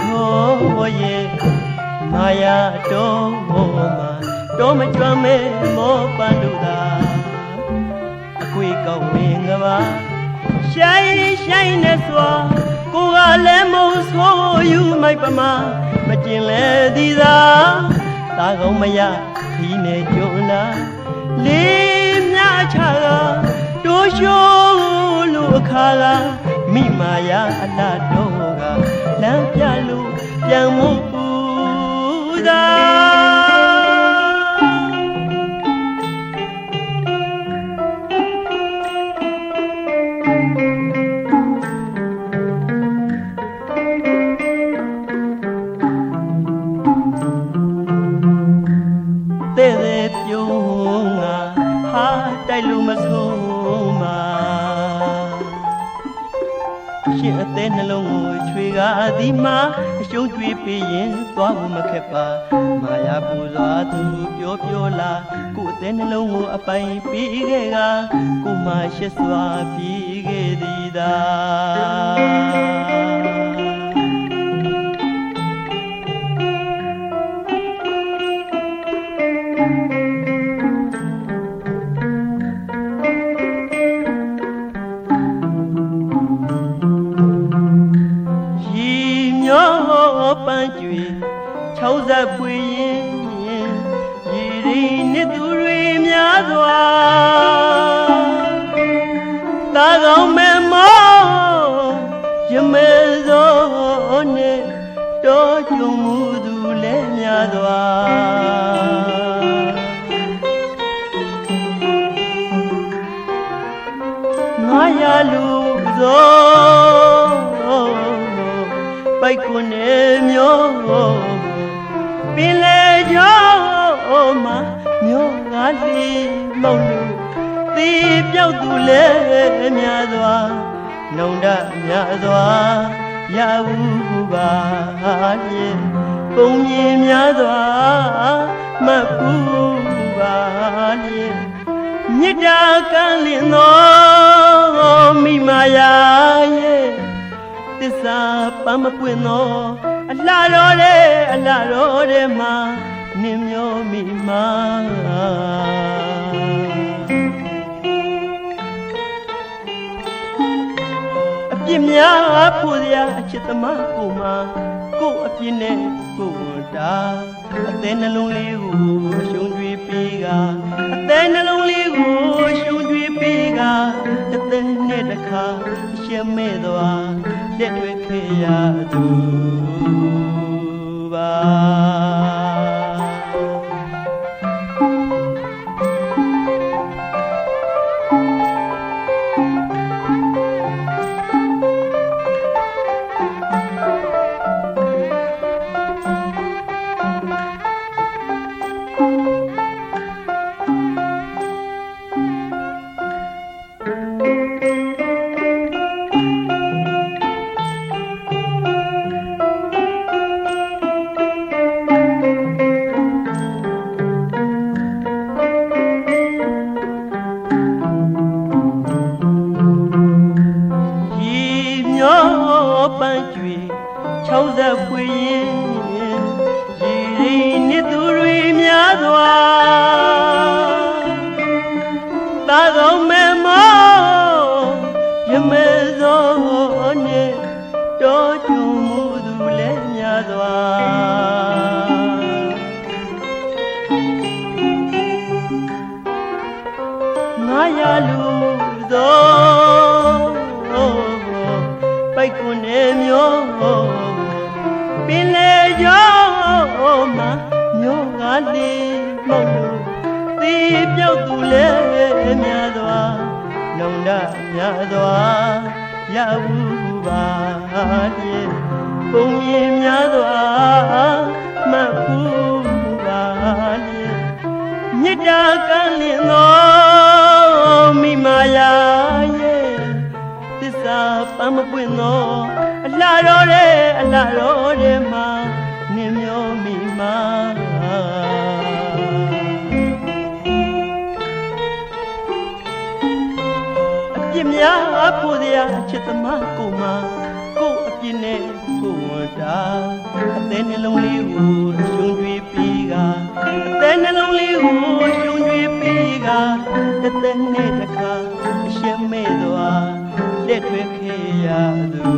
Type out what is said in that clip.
ခေါ်ရဲ့မာယာတော်မောမှာတော်မကြွမဲမောပန်တို့သာအခွေကောင်းမင်္ဂလာရှိုင်းရှိုင်းနဲ့စွာကိုကလည်းမုံဆိုးယူမိုက်ပမာမကျင်လေသည်သာတာကောင်းမရဒီနဲ့ကြုံလာလေးမြချတာတို့ရှိုးလို့အခါကမိမာယာအလားတော် လမ်းပြလို့ပြန်မှုပူသာတဲ့တဲ့ပြုံးငါဟာတိုက်လို့မဆုံးမှာ ရှင်အသေးနှလုံးကိုချွေကားသည်မှာအရှုံးကြွေးပြီးရင်သွားဖို့မခက်ပါမာယာပူစွာသူပြောပြောလာကိုယ်အသေးနှလုံးကိုအပိုင်ပြီးခဲ့ကကိုမှရှစ်စွာပြီးခဲ့သည်သာ ပန်းကျွေ၆ဇက်ပွေရင်ရီရီနှစ်သူတွေများစွာတာကောင်းမဲမောရမဲစောနဲ့တော်ကြုံမှုသူလည်းများစွာငါရလူသောပိုက်ကွနေမျော ပင်လေကြောမှာမျောငါလီမောင်လူတီပြောက်သူလည်းများစွာနှုံဒများစွာရဟုပါလျင်ပုံရင်များစွာမဖူးပါလျင်မြစ်တာကန်းလင်းသောမိမာယာရဲ့တစ္ဆာပန်းမပွင့်သော အလှတော်တဲ့အလှတော်တဲ့မှာနင်းမျောမိမာအပြစ်များဖို့ရာအချစ်သမားကိုမှကို့အပြစ်နဲ့ကိုယ်ဝန်တာအသေးနှလုံးလေးကိုရှုံးကြွေးပြီးကအသေးနှလုံးလေးကိုရှုံးကြွေးပြီးကတစ်သက်နဲ့တစ်ခါရှက်မဲ့သွားလက်တွေခေရသူ ပန်းကျွေ60ဖွေရင်ရီရီနှစ်သူတွေများစွာတာကောင်းမဲမောရမဲစောနဲ့တော်ကြုံမှုသူလည်းများစွာငါရလူသော မျောငါလေးမောက်လို့သေပြောက်သူလည်းများစွာလုံဒများစွာရဘူးပါလျင်ပုံရင်များစွာမဖူးပါလျင်မြစ်တာကန်းလင်းသောမိမာယာရဲ့သစ္စာပန်းမပွင့်သောအလှတော်တဲ့အလှတော်တဲ့မှာနင်းမျောမိမာ အပြစ်များဖို့စရာအချစ်သမားကိုမှကို့အပြစ်နဲ့ကို့ဝန်တာအသေးနှလုံးလေးကိုရှုံကြွေးပြီးကအသေးနှလုံးလေးကိုရှုံကြွေးပြီးကတသက်နဲ့တခါအရှင်းမဲ့သွားလက်တွေ့ခဲ့ရသူ